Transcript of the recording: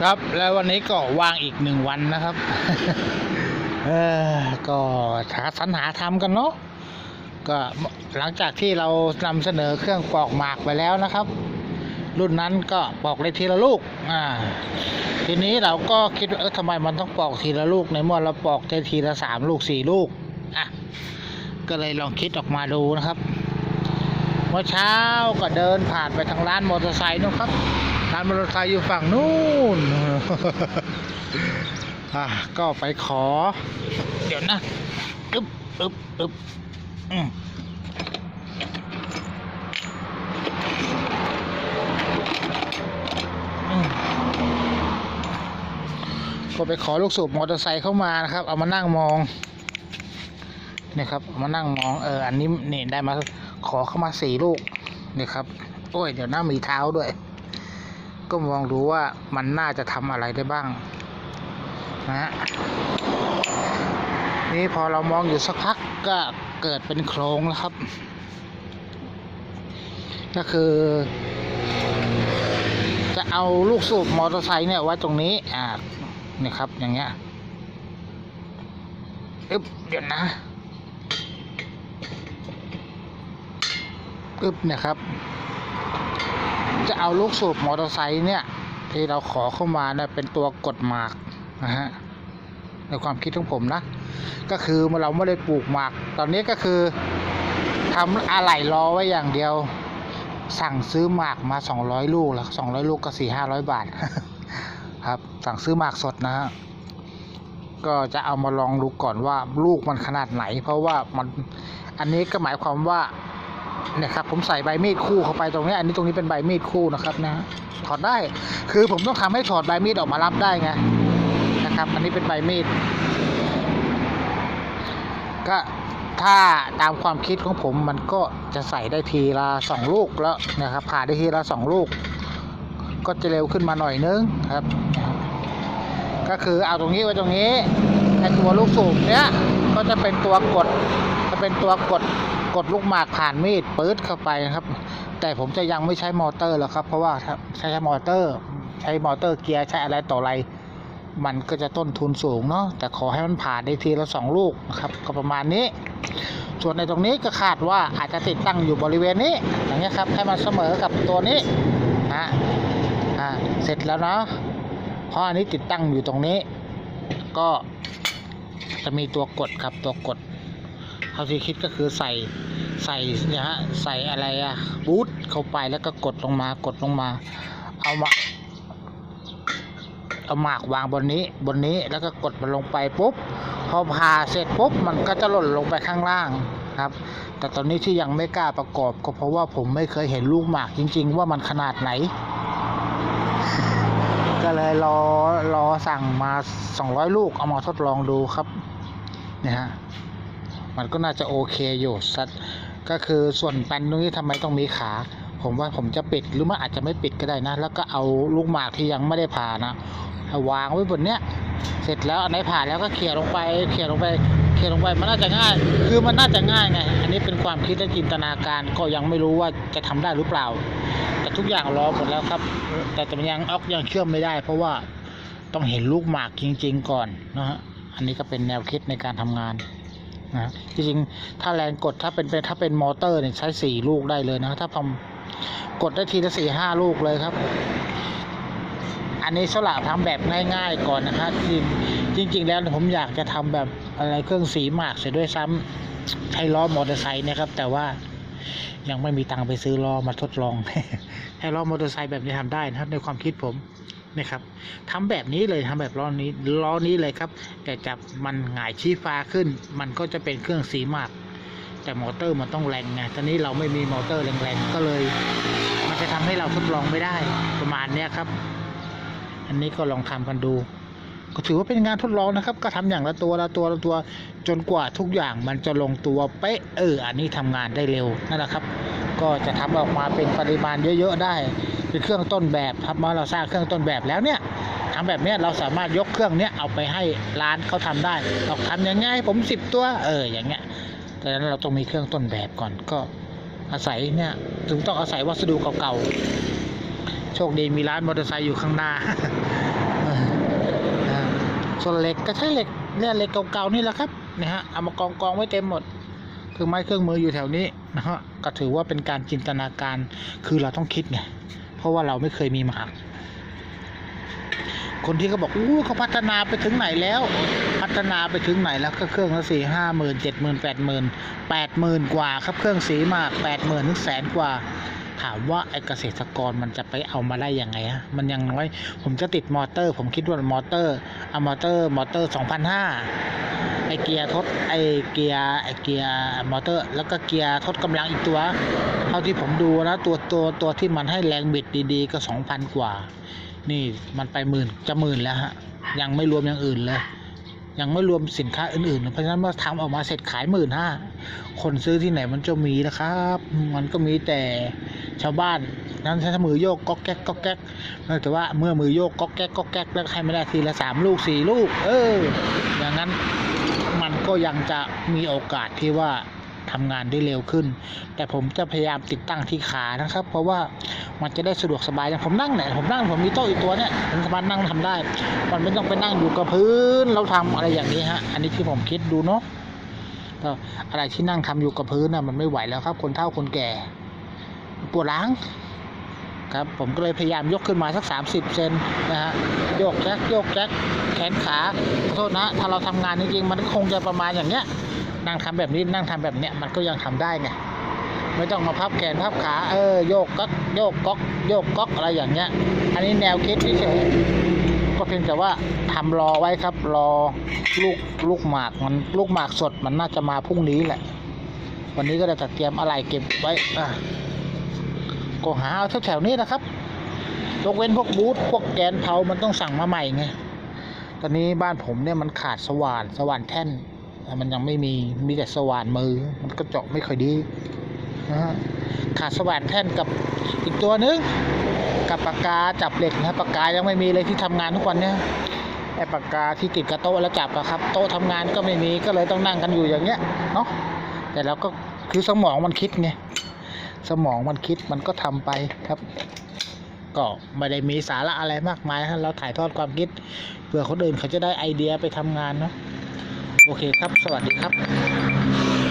ครับ แล้ววันนี้ก็ว่างอีกหนึ่งวันนะครับ เออก็หาสรรหาทำกันเนาะก็หลังจากที่เรานำเสนอเครื่องปอกหมากไปแล้วนะครับ รุ่นนั้นก็ปอกได้ทีละลูกอ่าทีนี้เราก็คิดว่าเออทำไมมันต้องปอกทีละลูกในเมื่อเราปอกได้ทีละสามลูกสี่ลูกอะก็เลยลองคิดออกมาดูนะครับเมื่อเช้าก็เดินผ่านไปทางร้านมอเตอร์ไซค์นู่นครับ ร้านมอเตอร์ไซค์อยู่ฝั่งนู้น อะก็ไปขอ เดี๋ยวนะอึบอึบอึบอืมอืมก็ไปขอลูกสูบมอเตอร์ไซค์เข้ามานะครับ เอามานั่งมองเนี่ยครับเอามานั่งมองเอออันนี้นี่ได้มาขอเข้ามาสี่ลูกนี่ครับ โอ้ย เดี๋ยวหน้ามีเท้าด้วย ก็มองดูว่ามันน่าจะทำอะไรได้บ้างนะฮะนี่พอเรามองอยู่สักพักก็เกิดเป็นโครงแล้วครับ ก็คือ จะเอาลูกสูบมอเตอร์ไซค์เนี่ยไว้ตรงนี้อ่านี่ครับอย่างเงี้ยอึ๊บเดี๋ยวนะอึ๊บเนี่ยครับ จะเอาลูกสูบมอเตอร์ไซค์เนี่ย ที่เราขอเข้ามาเนี่ยเป็นตัวกดหมากนะฮะในความคิดของผมนะ ก็คือเราไม่ได้ปลูกหมาก ตอนนี้ก็คือทำอะไหล่รอไว้อย่างเดียว สั่งซื้อหมากมาสองร้อยลูกแล้วสองร้อยลูกก็สี่ห้าร้อยบาท ครับ สั่งซื้อหมากสดนะฮะก็จะเอามาลองดูก่อนว่าลูกมันขนาดไหน เพราะว่ามันอันนี้ก็หมายความว่า เนี่ยครับผมใส่ใบมีดคู่เข้าไปตรงนี้ อันนี้ตรงนี้เป็นใบมีดคู่นะครับนะถอดได้คือผมต้องทำให้ถอดใบมีดออกมารับได้ไงนะครับ อันนี้เป็นใบมีดก็ถ้าตามความคิดของผมมันก็จะใส่ได้ทีละสองลูกแล้วนะครับผ่าได้ทีละสองลูก ก็จะเร็วขึ้นมาหน่อยนึงครับ ก็คือเอาตรงนี้ไว้ตรงนี้ไอตัวลูกสูบเนี้ยก็จะเป็นตัวกดจะเป็นตัวกด ดลูกหมากผ่านมีดปื๊ดเข้าไปนะครับ แต่ผมจะยังไม่ใช้มอเตอร์แล้วครับ เพราะว่าถ้าใช้ใช้มอเตอร์ ใช้มอเตอร์เกียร์ใช้อะไรต่ออะไร มันก็จะต้นทุนสูงเนาะแต่ขอให้มันผ่านได้ทีละสองลูกนะครับ ก็ประมาณนี้ ส่วนในตรงนี้ก็คาดว่าอาจจะติดตั้งอยู่บริเวณนี้ อย่างเงี้ยครับให้มันเสมอกับตัวนี้นะอ่าเสร็จแล้วเนาะเพราะอันนี้ติดตั้งอยู่ตรงนี้ ก็จะมีตัวกดครับตัวกด เท่าที่คิดก็คือใส่ใส่เนี่ยฮะใส่อะไรอะบูทเข้าไปแล้วก็กดลงมากดลงมา เอามาเอาหมากวางบนนี้บนนี้แล้วก็กดมันลงไปปุ๊บพอผ่าเสร็จปุ๊บมันก็จะหล่นลงไปข้างล่างครับ แต่ตอนนี้ที่ยังไม่กล้าประกอบก็เพราะว่าผมไม่เคยเห็นลูกหมากจริง ๆ ว่ามันขนาดไหน ก็เลยรอรอสั่งมา 200 ลูกเอามาทดลองดูครับเนี่ยฮะ มันก็น่าจะโอเคอยู่สัตก็คือส่วนแปนตรงนี้ทำไมต้องมีขา ผมว่าผมจะปิดหรือมันอาจจะไม่ปิดก็ได้นะ แล้วก็เอาลูกหมากที่ยังไม่ได้ผ่านะวางไว้บนเนี้ยเสร็จแล้วอันไหนผ่านแล้วก็เขี่ยลงไปเขี่ยลงไปเขี่ยลงไปมันน่าจะง่าย คือมันน่าจะง่ายไงอันนี้เป็นความคิดและจินตนาการก็ยังไม่รู้ว่าจะทำได้หรือเปล่า แต่ทุกอย่างรอหมดแล้วครับ แต่แต่มันยังออกยังเชื่อมไม่ได้ เพราะว่าต้องเห็นลูกหมากจริง ๆ ก่อนนะฮะอันนี้ก็เป็นแนวคิดในการทำงาน นะจริงๆถ้าแรงกดถ้าเป็นถ้าเป็นมอเตอร์เนี่ยใช้สี่ลูกได้เลยนะถ้าผมกดได้ทีละสี่ห้าลูกเลยครับ อันนี้สละทำแบบง่ายๆก่อนนะครับจริงจริง ๆ แล้วผมอยากจะทำแบบอะไรเครื่องสีหมากเสียด้วยซ้ำใช้ล้อมอเตอร์ไซค์นะครับ แต่ว่ายังไม่มีตังค์ไปซื้อล้อมาทดลองให้ล้อมอเตอร์ไซค์แบบนี้ทำได้นะครับในความคิดผม นะครับทำแบบนี้เลยทำแบบล้อนี้ล้อนี้เลยครับ แต่จับมันหงายชี้ฟ้าขึ้น มันก็จะเป็นเครื่องสีมากแต่มอเตอร์มันต้องแรงไงตอนนี้เราไม่มีมอเตอร์แรงๆก็เลย มันจะทำให้เราทดลองไม่ได้ประมาณเนี้ยครับ อันนี้ก็ลองทำกันดู ก็ถือว่าเป็นงานทดลองนะครับ ก็ทำอย่างละตัวละตัวละตัวจนกว่าทุกอย่างมันจะลงตัวเป๊ะเออ อันนี้ทำงานได้เร็วนั่นแหละครับ ก็จะทำออกมาเป็นปริมาณเยอะ ๆ ได้ เป็นเครื่องต้นแบบครับเมื่อเราสร้างเครื่องต้นแบบแล้วเนี่ยทำแบบนี้เราสามารถยกเครื่องเนี้ยเอาไปให้ร้านเขาทำได้เราทำยังไงผมสิบตัวเอออย่างเงี้ยแต่นั้นเราต้องมีเครื่องต้นแบบก่อนก็อาศัยเนี่ยถึงต้องอาศัยวัสดุเก่าๆโชคดีมีร้านมอเตอร์ไซค์อยู่ข้างหน้าส่วนเหล็กก็ใช้เหล็กเนี่ยเหล็กเก่าๆนี่แหละครับนะฮะเอามากองกองๆไว้เต็มหมดเครื่องไม้เครื่องมืออยู่แถวนี้นะฮะก็ถือว่าเป็นการจินตนาการคือเราต้องคิดไง เพราะว่าเราไม่เคยมีมาคนที่เขาบอกอู้เขาพัฒนาไปถึงไหนแล้ว พัฒนาไปถึงไหนแล้วก็เครื่องละสี่ห้าหมื่นเจ็ดหมื่นแปดหมื่นแปดหมื่นกว่าครับเครื่องสีมากแปดหมื่นถึงแสนกว่า ถามว่าไอ้เกษตรกรมันจะไปเอามาได้ยังไงฮะมันยังน้อย ผมจะติดมอเตอร์ ผมคิดว่ามอเตอร์เอามอเตอร์ มอเตอร์สองพันห้า ไอเกียร์ทดไอเกียร์ไอเกียร์มอเตอร์ แล้วก็เกียร์ทดกำลังอีกตัวเท่าที่ผมดูนะตัวตัวตัวที่มันให้แรงบิดดีๆ ก็สองพันกว่า นี่มันไปหมื่นจะหมื่นแล้วฮะยังไม่รวมอย่างอื่นเลยยังไม่รวมสินค้าอื่นๆ เพราะฉะนั้นเมื่อทำออกมาเสร็จขายหมื่นห้าคนซื้อที่ไหนมันจะมีนะครับ มันก็มีแต่ชาวบ้านนั้นใช้มือโยกก๊อกแก๊กก๊อกแก๊กแต่ว่าเมื่อมือโยกก๊อกแก๊กก๊อกแก๊กแล้วให้ไม่ได้ทีละสามลูกสี่ลูก เออ อย่างนั้น มันก็ยังจะมีโอกาสที่ว่าทำงานได้เร็วขึ้น แต่ผมจะพยายามติดตั้งที่ขานะครับ เพราะว่ามันจะได้สะดวกสบายอย่างผมนั่งเนี่ยผมนั่งผมมีโต๊ะอีกตัวเนี่ยผมสามารถนั่งทำได้ มันไม่ต้องไปนั่งอยู่กับพื้นเราทำอะไรอย่างนี้ฮะ อันนี้ที่ผมคิดดูเนาะก็อะไรที่นั่งทำอยู่กับพื้นน่ะมันไม่ไหวแล้วครับ คนเฒ่าคนแก่ ปวดหลัง ครับผมก็เลยพยายามยกขึ้นมาสักสามสิบเซนนะฮะโยกแจ็คโยกแจ็คแขนขาขอโทษนะ ถ้าเราทำงานจริงๆ มันคงจะประมาณอย่างเนี้ยนั่งทำแบบนี้นั่งทำแบบเนี้ยมันก็ยังทำได้ไงไม่ต้องมาพับแขนพับขาเออโยกก๊กโยกก๊อกโยกก๊อกอะไรอย่างเงี้ย อันนี้แนวคิดเฉยก็เพียงแต่ว่าทำรอไว้ครับรอลูกลูกหมากมันลูกหมากสดมันน่าจะมาพรุ่งนี้แหละ วันนี้ก็จะจัดเตรียมอะไรเก็บไว้อะ ก็หาเอาแถวๆนี้นะครับยกเว้นพวกบูธพวกแกนเผามันต้องสั่งมาใหม่ไงตอนนี้บ้านผมเนี่ยมันขาดสว่านสว่านแท่นมันยังไม่มีมีแต่สว่านมือ มันก็เจาะไม่ค่อยดีนะฮะขาดสว่านแท่นกับอีกตัวนึงกับปากกาจับเหล็กนะปากกายังไม่มีเลยที่ทำงานทุกวันเนี่ยไอ้ปากกาที่ติดกับโต๊ะแล้วจับอะครับ โต๊ะทำงานก็ไม่มีก็เลยต้องนั่งกันอยู่อย่างเงี้ยเนาะแต่เราก็คือสมองมันคิดไง สมองมันคิดมันก็ทำไปครับ ก็ไม่ได้มีสาระอะไรมากมายฮะเราถ่ายทอดความคิดเพื่อคนอื่นเขาจะได้ไอเดียไปทำงานเนาะโอเคครับ สวัสดีครับ